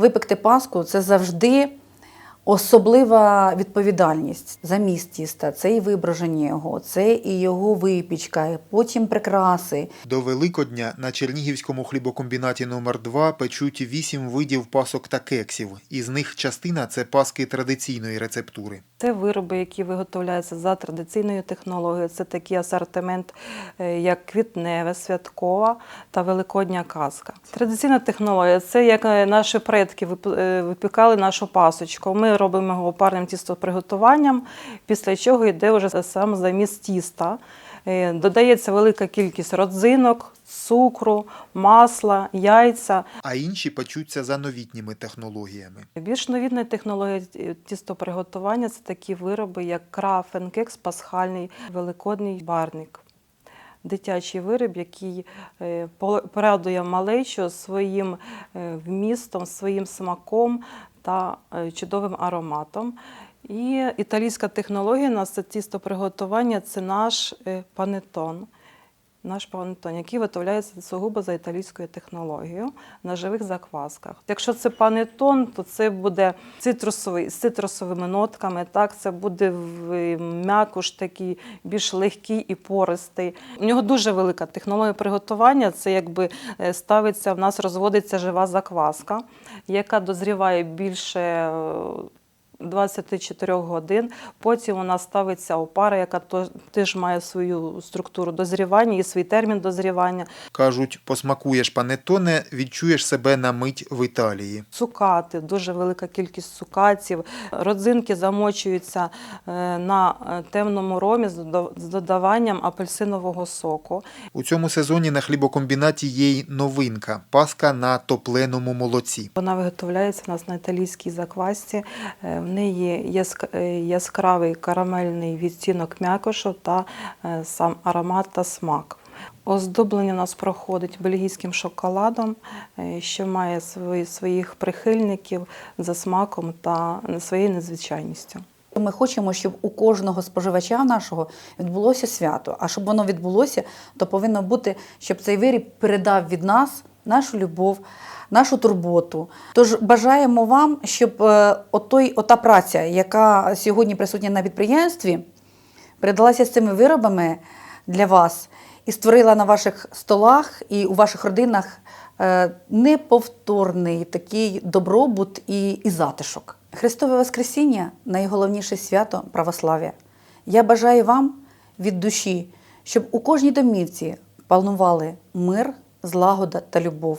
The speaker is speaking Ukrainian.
випекти паску це завжди особлива відповідальність за міст тіста. Це і вибраження його, це і його випічка, і потім прикраси. До Великодня на Чернігівському хлібокомбінаті номер 2 печуть вісім видів пасок та кексів. Із них частина це паски традиційної рецептури. Це вироби, які виготовляються за традиційною технологією. Це такий асортимент, е, як квітневе, святкова та великодня казка. Традиційна технологія це як е, наші предки е, випікали нашу пасочку. Ми робимо його парним тістоприготуванням, після чого йде вже сам заміс тіста. Е, Додається велика кількість родзинок, цукру, масла, яйця. А інші печуться за новітніми технологіями. Більш новітна технологія ті- тістоприготування це такі вироби, як крафен, кекс пасхальний, великодний барник. Дитячий виріб, який е, порадує малечу своїм е, вмістом, своїм смаком та е, чудовим ароматом. І італійська технологія на це тістоприготування це наш е, панетон. Наш панетон, який виготовляється сугубо за італійською технологією на живих заквасках. Якщо це панетон, то це буде цитрусовий з цитрусовими нотками. Так, це буде м'якуш такий більш легкий і пористий. У нього дуже велика технологія приготування. Це якби е, ставиться в нас розводиться жива закваска, яка дозріває більше. Е, 24 годин. Потім вона ставиться опара, яка теж має свою структуру дозрівання і свій термін дозрівання. Кажуть, посмакуєш панетоне, відчуєш себе на мить в Італії. Цукати, дуже велика кількість цукатів. Родзинки замочуються е, на е, темному ромі з з додаванням апельсинового соку. У цьому сезоні на хлібокомбінаті є й новинка паска на топленому молоці. Вона виготовляється у нас на італійській заквасці. В неї е, яскравий карамельний відтінок м'якошу та е, сам аромат та смак. Оздоблення у нас проходить бельгійським шоколадом, е, що має свої, своїх прихильників за смаком та своєю незвичайністю. Ми хочемо, щоб у кожного споживача нашого відбулося свято. А щоб воно відбулося, то повинно бути, щоб цей виріб передав від нас нашу любов, нашу турботу. Тож бажаємо вам, щоб е, отой, ота праця, яка сьогодні присутня на підприємстві, передалася з цими виробами для вас і створила на ваших столах і у ваших родинах е, неповторний такий добробут і, і затишок. Христове Воскресіння найголовніше свято православ'я. Я бажаю вам від душі, щоб у кожній домівці панували мир, злагода та любов.